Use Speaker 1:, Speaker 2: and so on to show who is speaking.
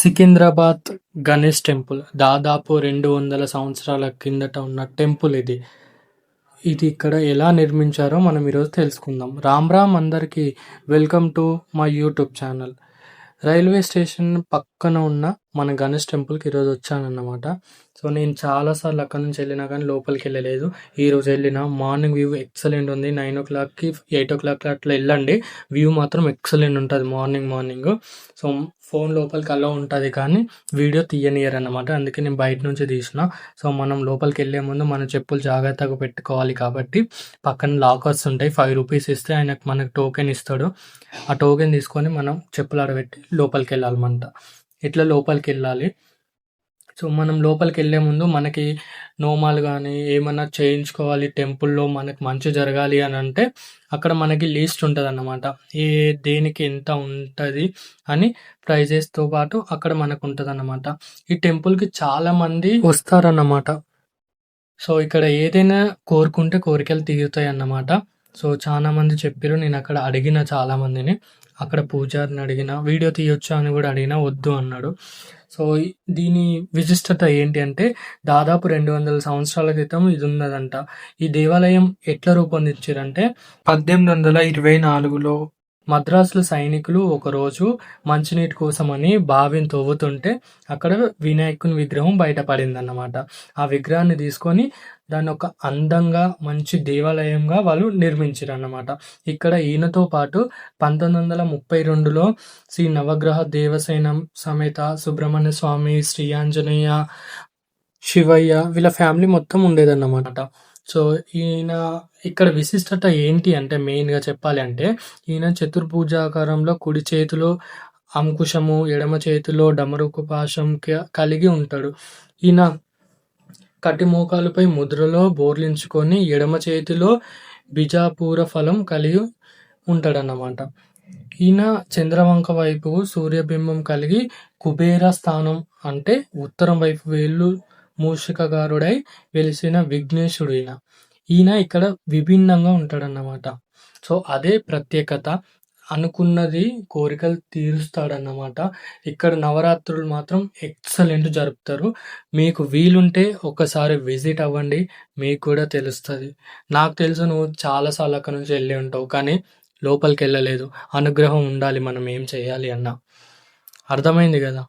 Speaker 1: Secunderabad Ganesh temple. దాదాపు రెండు వందల సంవత్సరాల కిందట ఉన్న టెంపుల్ ఇది. ఇది ఇక్కడ ఎలా నిర్మించారో మనం ఈరోజు తెలుసుకుందాం. రామ్ రామ్ అందరికీ welcome to my YouTube channel. Railway station పక్కన ఉన్న మన గణేష్ టెంపుల్కి ఈరోజు వచ్చానన్నమాట. సో నేను చాలాసార్లు అక్కడ నుంచి వెళ్ళినా కానీ లోపలికి వెళ్ళలేదు. ఈరోజు వెళ్ళిన మార్నింగ్ వ్యూ ఎక్సలెంట్ ఉంది. నైన్ ఓ క్లాక్కి ఎయిట్ ఓ క్లాక్ అట్లా వెళ్ళండి. వ్యూ మాత్రం ఎక్సలెంట్ ఉంటుంది మార్నింగ్ మార్నింగ్. సో ఫోన్ లోపలికి అలా ఉంటుంది కానీ వీడియో తీయనియర్ అనమాట అందుకే నేను బయట నుంచి తీసిన. సో మనం లోపలికి వెళ్ళే ముందు మన చెప్పులు జాగ్రత్తగా పెట్టుకోవాలి కాబట్టి పక్కన లాకర్స్ ఉంటాయి. ఫైవ్ రూపీస్ ఇస్తే ఆయనకు మనకు టోకెన్ ఇస్తాడు. ఆ టోకెన్ తీసుకొని మనం చెప్పులు ఆడబెట్టి లోపలికి వెళ్ళాలన్నమాట. ఇట్లా లోపలికి వెళ్ళాలి సో మనం లోపలికి వెళ్ళే ముందు మనకి నోమాలు కానీ ఏమన్నా చేయించుకోవాలి టెంపుల్లో మనకి మంచి జరగాలి అని అంటే అక్కడ మనకి లిస్ట్ ఉంటుంది అన్నమాట ఏ దేనికి ఎంత ఉంటుంది అని ప్రైజెస్తో పాటు అక్కడ మనకు ఉంటుంది అన్నమాట ఈ టెంపుల్కి చాలామంది వస్తారన్నమాట. సో ఇక్కడ ఏదైనా కోరుకుంటే కోరికలు తీరుతాయి అన్నమాట సో చాలామంది చెప్పారు నేను అక్కడ అడిగిన చాలా మందిని. అక్కడ పూజారిని అడిగిన వీడియో తీయొచ్చా? అని కూడా అడిగినా వద్దు అన్నాడు. సో దీని విశిష్టత ఏంటి అంటే దాదాపు రెండు వందల సంవత్సరాల క్రితం ఇది ఉన్నదంట ఈ దేవాలయం ఎట్లా రూపొందించారంటే పద్దెనిమిది వందల ఇరవై నాలుగులో మద్రాసులో సైనికులు ఒకరోజు మంచినీటి కోసమని బావిని తవ్వుతుంటే అక్కడ వినాయకుని విగ్రహం బయటపడింది అన్నమాట ఆ విగ్రహాన్ని తీసుకొని దాన్ని ఒక అందంగా మంచి దేవాలయంగా వాళ్ళు నిర్మించారు అన్నమాట ఇక్కడ ఈయనతో పాటు పంతొమ్మిది వందల ముప్పై రెండులో శ్రీ నవగ్రహ దేవసేన సమేత సుబ్రహ్మణ్య స్వామి శ్రీ ఆంజనేయ శివయ్య వీళ్ళ ఫ్యామిలీ మొత్తం ఉండేదన్నమాట. సో ఈయన ఇక్కడ విశిష్టత ఏంటి అంటే మెయిన్గా చెప్పాలి అంటే ఈయన చతుర్భుజాకారంలో కుడి చేతిలో అంకుశము ఎడమ చేతిలో డమరుకు పాశం కలిగి ఉంటాడు. ఈయన కటిమోకాలుపై ముద్రలో బోర్లించుకొని ఎడమ చేతిలో బిజాపూర ఫలం కలిగి ఉంటాడన్నమాట. ఈయన చంద్రవంక వైపు సూర్యబింబం కలిగి కుబేర స్థానం అంటే ఉత్తరం వైపు వేళ్ళు మూషికగారుడై వెలిసిన విఘ్నేశుడు ఈయన ఈయన ఇక్కడ విభిన్నంగా ఉంటాడన్నమాట. సో అదే ప్రత్యేకత అనుకున్నది కోరికలు తీరుస్తాడన్నమాట. ఇక్కడ నవరాత్రులు మాత్రం ఎక్సలెంట్ జరుపుతారు. మీకు వీలుంటే ఒకసారి విజిట్ అవ్వండి. మీకు కూడా తెలుస్తుంది. నాకు తెలుసు నువ్వు చాలాసార్లు అక్కడ నుంచి వెళ్ళి ఉంటావు కానీ లోపలికి వెళ్ళలేదు. అనుగ్రహం ఉండాలి మనం ఏం చేయాలి అన్న. అర్థమైంది కదా?